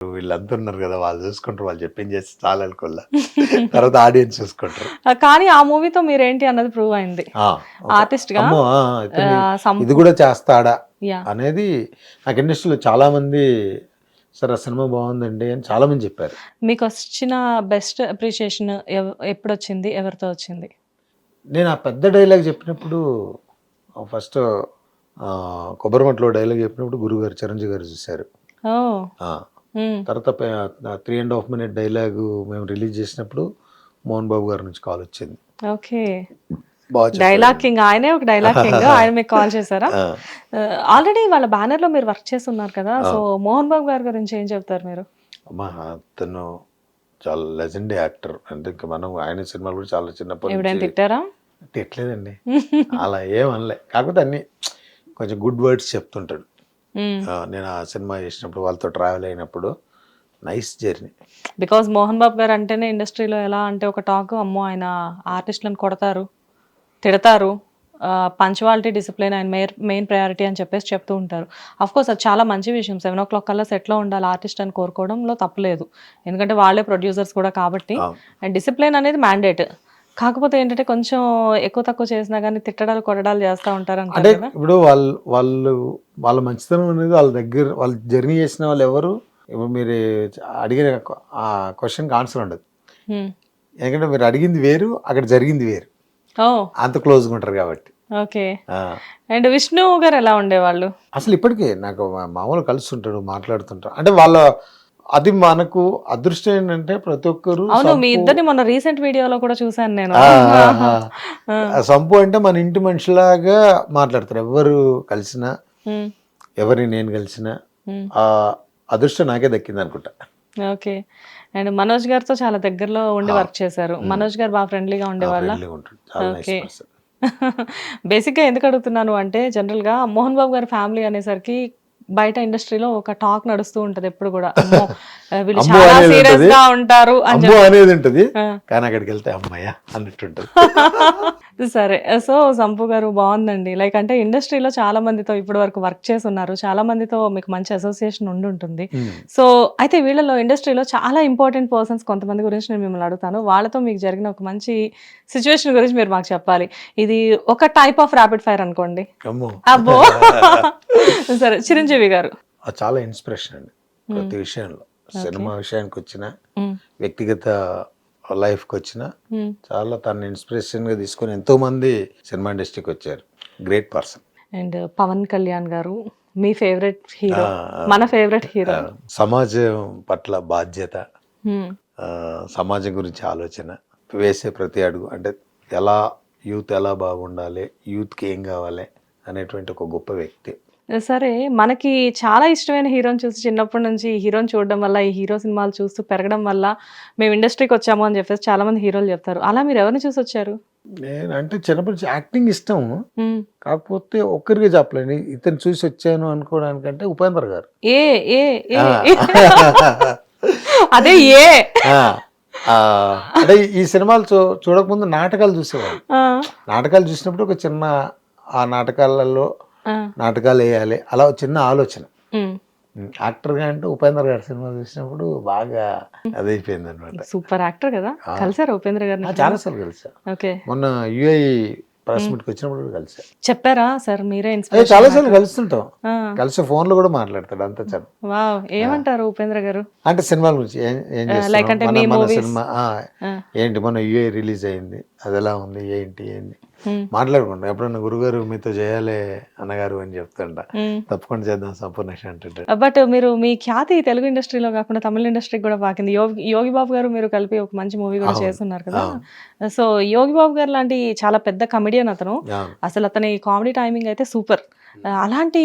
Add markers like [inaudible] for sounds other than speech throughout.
వీళ్ళంతా ఉన్నారు కదా వాళ్ళు చూసుకుంటారు వాళ్ళు చెప్పింది చేసి చాలా అనుకోలే. [laughs] తర్వాత ఆడియన్స్ చూసుకుంటారు. కానీ ఆ మూవీతో మీరేంటి అన్నది ప్రూవ్ అయింది. ఆర్టిస్ట్గా ఇది కూడా చేస్తాడా అనేది నాకు ఇండస్ట్రీలో చాలా మంది సార్ ఆ సినిమా బాగుందండి అని చాలా మంది చెప్పారు. మీకు వచ్చిన బెస్ట్ అప్రిషియేషన్ ఎప్పుడు వచ్చింది ఎవరితో వచ్చింది? నేను ఆ పెద్ద డైలాగ్ చెప్పినప్పుడు ఫస్ట్ కొబ్బరిమట్లో డైలాగ్ చెప్పినప్పుడు గురువు గారు చిరంజీవి గారు చూశారు. తర్వాత three and half minute dialogue మేము రిలీజ్ చేసినప్పుడు మోహన్ బాబు గారి నుంచి కాల్ వచ్చింది. ఓకే. డైలాగ్ కింగ్ ఆయనే ఒక డైలాగ్ కింగ్ [laughs] ఆయన మీకు కాల్ చేశారా? ఆల్రెడీ వాళ్ళ బ్యానర్లో మీరు వర్క్ చేస్తున్నారు కదా సో మోహన్ బాబు గారి గురించి ఏం చెప్తారు మీరు? అమ్మా అతను చాలా లెజెండ్ యాక్టర్ అంటే ఇంకా మనం ఆయన సినిమాలు కూడా చాలా చిన్నప్పటి ఎప్పుడైనా తిట్టారా? తిట్టలేదండి. అలా ఏం అనలే. కాకపోతే అన్ని కొంచెం గుడ్ వర్డ్స్ చెప్తుంటాడు. నేను ఆ సినిమా చేసినప్పుడు వాళ్ళతో ట్రావెల్ అయినప్పుడు nice journey because Mohan Babu garu అంటేనే ఇండస్ట్రీలో ఎలా అంటే ఒక టాక్ అమ్మో ఆయన ఆర్టిస్టులను కొడతారు తిడతారు పంచువాలిటీ డిసిప్లిన్ ఆయన మెయిన్ మెయిన్ ప్రయారిటీ అని చెప్పేసి చెప్తూ ఉంటారు. అఫ్ కోర్స్ అది చాలా మంచి విషయం. సెవెన్ ఓ క్లాక్ కల్లా సెట్లో ఉండాలి ఆర్టిస్ట్ అని కోరుకోవడంలో తప్పలేదు. ఎందుకంటే వాళ్ళే ప్రొడ్యూసర్స్ కూడా కాబట్టి. అండ్ డిసిప్లిన్ అనేది మ్యాండేట్ కాకపోతే ఏంటంటే కొంచెం ఎక్కువ తక్కువ చేసినా కానీ తిట్టడాలు కొట్టడాలు చేస్తూ ఉంటారు అంటే ఇప్పుడు వాళ్ళు వాళ్ళు వాళ్ళ మంచితనం అనేది వాళ్ళ దగ్గర వాళ్ళు జర్నీ చేసిన వాళ్ళు ఎవరు? ఇప్పుడు మీరు అడిగిన ఆ క్వశ్చన్కి ఆన్సర్ ఉండదు. ఎందుకంటే మీరు అడిగింది వేరు అక్కడ జరిగింది వేరు. అంత క్లోజ్గా ఉంటారు కాబట్టి. ఓకే. అండ్ విష్ణు గారు ఎలా ఉండేవాళ్ళు? అసలు ఇప్పటికీ నాకు మామూలు కలుస్తుంటాడు మాట్లాడుతుంటాడు. అంటే వాళ్ళ అది మనకు అదృష్టం ఏంటంటే ప్రతి ఒక్కరు అవును మీ ఇద్దరిని మొన్న రీసెంట్ వీడియోలో కూడా చూసాను నేను. సంపు అంటే మన ఇంటి మనిషిలాగా మాట్లాడతారు. ఎవరు కలిసినా. ఎవరిని నేను కలిసినా. ఆ అదృష్టం నాకే దక్కింది అనుకుంటా. ఓకే. అండ్ మనోజ్ గారితో చాలా దగ్గరలో ఉండి వర్క్ చేశారు. మనోజ్ గారు బాగా ఫ్రెండ్లీగా ఉండేవాళ్ళ. పర్సన్ బేసిక్గా [laughs] ఎందుకు అడుగుతున్నాను అంటే జనరల్గా మోహన్ బాబు గారి ఫ్యామిలీ అనేసరికి బయట ఇండస్ట్రీలో ఒక టాక్ నడుస్తూ ఉంటది ఎప్పుడు కూడా [laughs] అమ్మో, వీళ్ళు అమ్మో చాలా అనేది సీరియస్ ఉంటది. గా ఉంటారు అని అమ్మో అనేది ఉంటది. కానీ అక్కడికి వెళ్తే అమ్మయ్య అన్నట్టు [laughs] [laughs] సరే. సో సంపు గారు బాగుందండి. లైక్ అంటే ఇండస్ట్రీలో చాలా మందితో ఇప్పటి వరకు వర్క్ చేసి ఉన్నారు చాలా మందితో మీకు మంచి అసోసియేషన్ ఉండి ఉంటుంది. ఉమ్. సో అయితే వీళ్ళలో ఇండస్ట్రీలో చాలా ఇంపార్టెంట్ పర్సన్స్ కొంతమంది గురించి నేను మిమ్మల్ని అడుగుతాను. వాళ్ళతో మీకు జరిగిన ఒక మంచి సిచ్యువేషన్ గురించి మీరు మాకు చెప్పాలి. ఇది ఒక టైప్ ఆఫ్ ర్యాపిడ్ ఫైర్ అనుకోండి. అబ్బో. [laughs] సరే చిరంజీవి గారు. చాలా ఇన్స్పిరేషన్ అండి. ప్రతి విషయంలో. సినిమా విషయానికి వచ్చిన మ్మ్. వ్యక్తిగత లైఫ్కి వచ్చిన. చాలా తన ఇన్స్పిరేషన్గా తీసుకొని ఎంతో మంది సినిమా ఇండస్ట్రీకి వచ్చారు. Great person. And Pawan Kalyan garu me favourite hero. మన ఫేవరెట్ హీరో. సమాజం పట్ల బాధ్యత. సమాజం గురించి ఆలోచన. వేసే ప్రతి అడుగు. అంటే ఎలా యూత్ ఎలా బాగుండాలి యూత్కి ఏం కావాలి అనేటువంటి ఒక గొప్ప వ్యక్తి. సరే మనకి చాలా ఇష్టమైన హీరోని చూసి చిన్నప్పటి నుంచి ఈ హీరోని చూడడం వల్ల ఈ హీరో సినిమాలు చూస్తూ పెరగడం వల్ల మేము ఇండస్ట్రీకి వచ్చాము అని చెప్పేసి చాలా మంది హీరోలు చెప్తారు. అలా మీరు ఎవరిని చూసి వచ్చారు? నేను అంటే చిన్నప్పటి నుంచి యాక్టింగ్ ఇష్టం. కాకపోతే ఒక్కరిగా చెప్పలేండి ఇతను చూసి వచ్చాను అనుకోవడానికంటే ఉపేంద్ర గారు. ఏ ఏ. అదే ఏ. అంటే ఈ సినిమాలు చూ చూడకముందు నాటకాలు చూసేవాడు ఆ, నాటకాలు చూసినప్పుడు ఒక చిన్న ఆ నాటకాలలో. నాటకాలు వేయాలి. అలా చిన్న ఆలోచన. యాక్టర్గా అంటే ఉపేంద్ర గారి సినిమా చూసినప్పుడు బాగా అదైపోయింది అనమాట సూపర్ యాక్టర్ కదా? కలిసారు ఉపేంద్ర గారిని? చాలాసార్లు కలిసా. ఓకే. మొన్న యుఐ ప్రెస్ మీట్కి వచ్చినప్పుడు కలిసా. చెప్పారా సార్? మీరే ఇన్స్పిరేషన్ చాలాసార్లు కలుస్తుంటాం. కలిసి ఫోన్లో కూడా మాట్లాడతాడు అంత వావ్. ఏమంటారు ఉపేంద్ర గారు? అంటే సినిమాల గురించి ఏం movies. సినిమా. ఏంటి మన యుఏ రిలీజ్ అయింది. అది ఎలా ఉంది? ఏంటి? ఏంటి. మాట్లాడుకుంటాం. ఎప్పుడన్నా గురుగారు మీతో చేయాలి అన్నగారు అని చెప్తుంటా. తప్పకుండా చేద్దాం సంపూర్ణ అంటుంటాడు బట్ మీరు మీ ఖ్యాతి తెలుగు ఇండస్ట్రీలో కాకుండా తమిళ ఇండస్ట్రీకి కూడా పాకింది యోగి యోగి బాబు గారు మీరు కలిపి ఒక మంచి మూవీ కూడా. చేస్తున్నారు కదా. సో యోగి బాబు గారు లాంటి చాలా పెద్ద కమెడియన్ అతను. అసలు అతని కామెడీ టైమింగ్ అయితే సూపర్ అలాంటి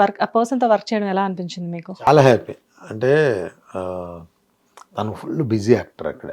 వర్క్ పర్సన్తో వర్క్ చేయడం ఎలా అనిపించింది మీకు? చాలా హ్యాపీ అంటే తను ఫుల్ బిజీ యాక్టర్ అక్కడ.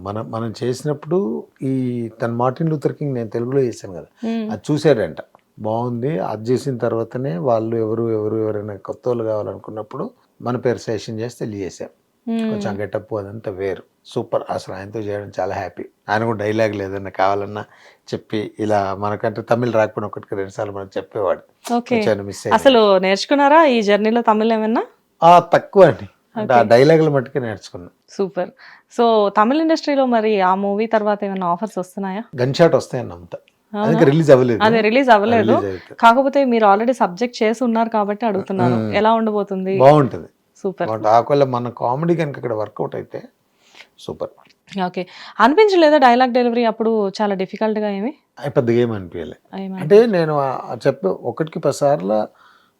మనం మనం చేసినప్పుడు ఈ తన మార్టిన్ లూథర్ కింగ్ నేను తెలుగులో చేశాను కదా. అది చూశాడంట. బాగుంది. అది చేసిన తర్వాతనే వాళ్ళు ఎవరు ఎవరు ఎవరైనా కొత్త వాళ్ళు కావాలనుకున్నప్పుడు మన పేరు సెషన్ చేసి తెలియజేశాం. కొంచెం గెటప్ అదంతా వేరు. సూపర్. అసలు ఆయనతో చేయడం చాలా హ్యాపీ. ఆయన కూడా డైలాగ్ లేదన్నా కావాలన్నా చెప్పి ఇలా మనకంటే తమిళ రాకపోయినా ఒకటికి రెండు సార్లు మనకు చెప్పేవాడు. మిస్ అసలు నేర్చుకున్నారా ఈ జర్నీలో తమిళ్ ఏమన్నా? తక్కువ అండి. అంటే ఆ డైలాగులు మట్టుకే నేర్చుకున్నా. సూపర్ సో తమిళ ఇండస్ట్రీలో మరి ఆ మూవీ తర్వాత ఏమైనా ఆఫర్స్ వస్తున్నాయా? గన్ షాట్ వస్తాయని నమ్ముతా. రిలీజ్ అవ్వలేదు. అదే రిలీజ్ అవ్వలేదు. కాకపోతే మీరు ఆల్రెడీ సబ్జెక్ట్ చేసి ఉన్నారు కాబట్టి అడుగుతున్నాను ఎలా ఉండబోతుంది? బాగుంటుంది. సూపర్ ఆకువల్ల మన కామెడీ కనుక ఇక్కడ వర్కౌట్ అయితే సూపర్ ఓకే అనిపించలేదా డైలాగ్ డెలివరీ అప్పుడు చాలా డిఫికల్ట్గా ఏమి? పెద్దగా ఏం అనిపించలే. ఏమని? అంటే నేను చెప్పే ఒకటికి పదిసార్లు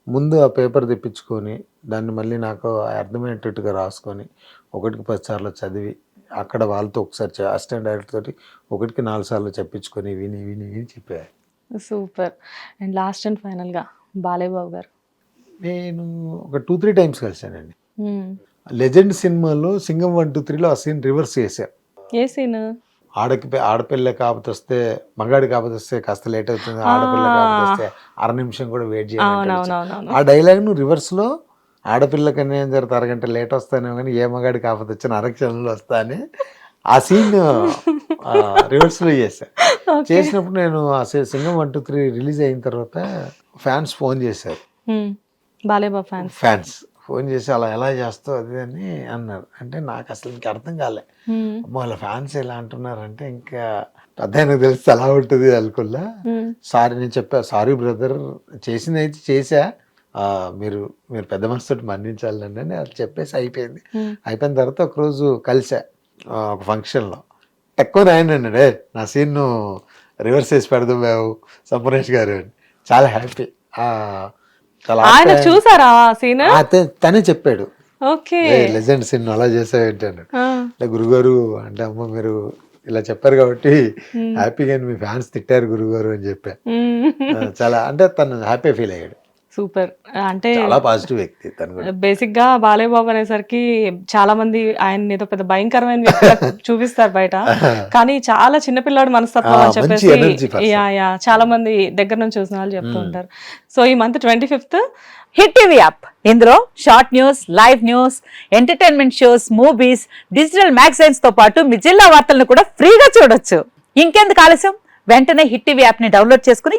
ముందు ఆ పేపర్ తెప్పించుకొని దాన్ని మళ్ళీ నాకు అర్థమయ్యేటట్టుగా రాసుకొని ఒకటికి పదిసార్లు చదివి అక్కడ వాళ్ళతో ఒకసారి అసిస్టెంట్ డైరెక్టర్ తోటి ఒకటికి నాలుగు సార్లు చెప్పించుకొని విని విని విని చెప్పారు సూపర్. అండ్ లాస్ట్ అండ్ ఫైనల్గా బాలేబాబు గారు? నేను ఒక టూ త్రీ టైమ్స్ కలిసానండి. మ్మ్. లెజెండ్ సినిమాలో సింగం వన్ టూ త్రీలో ఆ సీన్ రివర్స్ చేశారు ఏ సీన్? ఆడకి ఆడపిల్ల కాకపోతే వస్తే మగాడి కాకపోతే వస్తే కాస్త లేట్ అవుతుంది. ఆడపిల్ల కాకపోతే వస్తే అర నిమిషం కూడా వెయిట్ చేయాలి ఆ డైలాగ్ను రివర్స్లో ఆడపిల్లకి ఏం జరుగుతుంది అరగంట లేట్ వస్తానే కానీ ఏ మగాడి కాకపోతే వచ్చిన అరక్షణంలో వస్తా అని ఆ సీన్ రివర్స్లో చేశా. చేసినప్పుడు నేను ఆ Singam one two three release అయిన తర్వాత ఫ్యాన్స్ ఫోన్ చేశారు. ఫ్యాన్స్ ఫోన్ చేసి అలా ఎలా చేస్తావు? అది అని అన్నారు. అంటే నాకు అసలు ఇంక అర్థం కాలే. వాళ్ళ ఫ్యాన్స్ ఎలా అంటున్నారంటే ఇంకా పెద్ద తెలిస్తే ఎలా ఉంటుంది అనుకున్నా. సారీ నేను చెప్పా సారీ బ్రదర్ చేసింది అయితే చేసా మీరు మీరు పెద్ద మనసుతో మన్నించాలండి అని అది చెప్పేసి అయిపోయింది. అయిపోయిన తర్వాత ఒకరోజు కలిసా ఒక ఫంక్షన్లో. ఎక్కువ అన్నాడు. "ఏ, నా సీన్ రివర్స్ చేసి పెడదాం మేము సంపరేష్ గారు అని. చాలా హ్యాపీ. ఆయన చూసారా సీన్? తనే చెప్పాడు. ఓకే. లెజెండ్ సీన్ అలా చేసావు అంటే గురుగారు అంటే అమ్మ మీరు ఇలా చెప్పారు కాబట్టి హ్యాపీగా మీ ఫ్యాన్స్ తిట్టారు గురుగారు అని చెప్పా. చాలా అంటే తను హ్యాపీ ఫీల్ అయ్యాడు. సూపర్. అంటే చాలా పాజిటివ్ వ్యక్తి తను బేసిక్గా బాలేబాబు అనేసరికి చాలా మంది ఆయన ఏదో పెద్ద భయంకరమైన వ్యక్తిగా [laughs] చూపిస్తారు బయట. [laughs] కానీ చాలా చిన్నపిల్లాడు మనస్తత్వం అని చెప్పేసి. యా యా చాలా మంది దగ్గర నుంచి చూసిన వాళ్ళు చెప్తూ ఉంటారు. సో ఈ month twenty fifth Hit TV app. ఇందులో short news live news entertainment shows movies digital మ్యాగజైన్స్తో పాటు మీ జిల్లా వార్తలను కూడా ఫ్రీగా చూడొచ్చు. ఇంకెందుకు ఆలస్యం? వెంటనే హిట్ టీవీ యాప్ని డౌన్లోడ్ చేసుకుని